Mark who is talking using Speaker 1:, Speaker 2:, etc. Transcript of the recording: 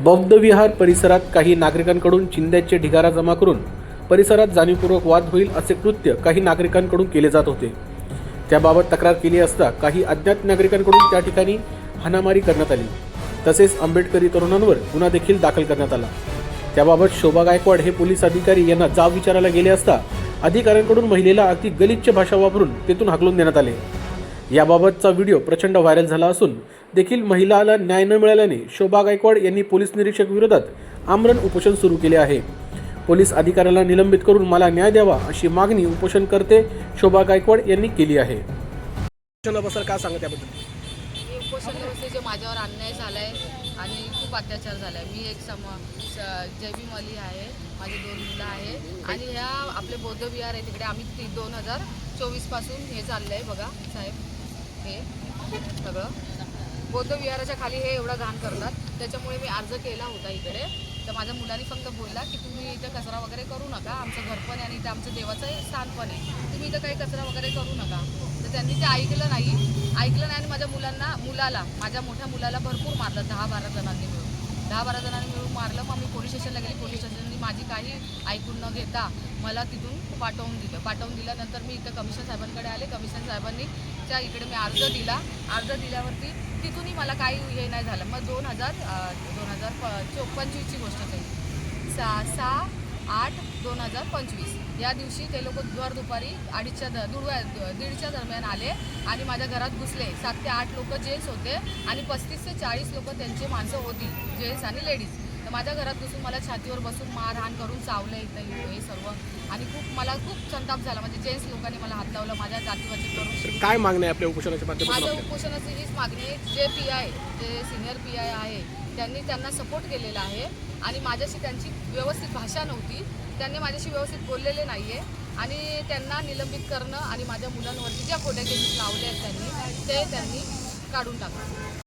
Speaker 1: बौद्ध विहार परिसरात काही नागरिकांकडून चिंध्याचे ढिगारा जमा करून परिसरात जाणीवपूर्वक वाद होईल असे कृत्य काही नागरिकांकडून केले जात होते. त्याबाबत तक्रार केली असता काही अज्ञात नागरिकांकडून त्या ठिकाणी हाणामारी करण्यात आली. तसेच आंबेडकरी तरुणांवर गुन्हा देखील दाखल करण्यात आला. त्याबाबत शोभा गायकवाड हे पोलीस अधिकारी यांना जाब विचारायला गेले असता अधिकाऱ्यांकडून महिलेला अगदी गलिच्छ भाषा वापरून तेथून हाकलून देण्यात आले. याबाबतचा व्हिडिओ प्रचंड व्हायरल झाला असून देखील महिलाला न्याय न मिळाल्याने शोभा गायकवाड यांनी पोलीस निरीक्षक विरोधात आमरण उपोषण सुरू केले आहे. पोलीस अधिकाऱ्याला निलंबित करून मला न्याय द्यावा अशी मागणी उपोषणकर्ते शोभा गायकवाड यांनी केली आहे.
Speaker 2: बद्दल काय सांगा त्याबद्दल?
Speaker 3: हे उपोषण व्यवस्थेचे माझ्यावर अन्याय झाला आहे आणि खूप अत्याचार झाला आहे मी एक सम जैवी मली आहे. माझे दोन मुलं आहे. आणि ह्या आपले बौद्ध विहार आहे तिकडे आम्ही ती दोन हजार चोवीसपासून हे चाललं आहे बघा साहेब. हे सगळं. बौद्ध विहाराच्या खाली हे एवढं घाण करतात. त्याच्यामुळे मी अर्ज केला होता इकडे. तर माझ्या मुलांनी फक्त बोलला की तुम्ही इथं कचरा वगैरे करू नका. आमचं घर पण आहे आणि इथं आमचं देवाचं स्थान पण आहे. तुम्ही इथं काही कचरा वगैरे करू नका. तर त्यांनी ते ऐकलं नाही. ऐकलं नाही आणि माझ्या मुलांना मुलाला माझ्या मोठ्या मुलाला भरपूर मारलं. दहा बारा जणांनी मिळून. दहा बारा जणांनी मिळून मारलं. मग मी पोलीस स्टेशनला गेले. पोलीस स्टेशननी माझी काही ऐकून न घेता मला तिथून पाठवून दिलं. पाठवून दिल्यानंतर मी इथं कमिशन साहेबांकडे आले. कमिशन साहेबांनी त्या इकडे मी अर्ज दिला. अर्ज दिल्यावरती ती मला काही हे नाही झालं. मग दोन हजार दोन हजार प चो पंचवीसची गोष्ट आहे सहा सहा आठ दोन हजार पंचवीस. या दिवशी ते लोक दर दुपारी अडीचच्या द दुडव्या दीडच्या दरम्यान आले आणि माझ्या घरात घुसले. सात ते आठ लोक जेंट्स होते आणि पस्तीस ते चाळीस लोक त्यांची माणसं होती जेंट्स आणि लेडीज. तर माझ्या घरात घुसून मला छातीवर बसून मारहाण करून चावलं इथं हे सर्व. आणि खूप मला खूप संताप झाला. म्हणजे जेंट्स लोकांनी मला हात लावलं माझ्या जातीवाची करून
Speaker 2: काय मागणं आहे आपल्या उपोषणाच्या
Speaker 3: माझं
Speaker 2: माध्यमातून
Speaker 3: उपोषणाची हीच मागणी आहे. जे पी आय जे सिनियर पी आय आहे त्यांनी त्यांना सपोर्ट केलेला आहे. आणि माझ्याशी त्यांची व्यवस्थित भाषा नव्हती. त्यांनी माझ्याशी व्यवस्थित बोललेले नाही आहे आणि त्यांना निलंबित करणं आणि माझ्या मुलांवरती ज्या खोट्या केसेस लावल्या आहेत त्यांनी ते त्यांनी काढून टाकणं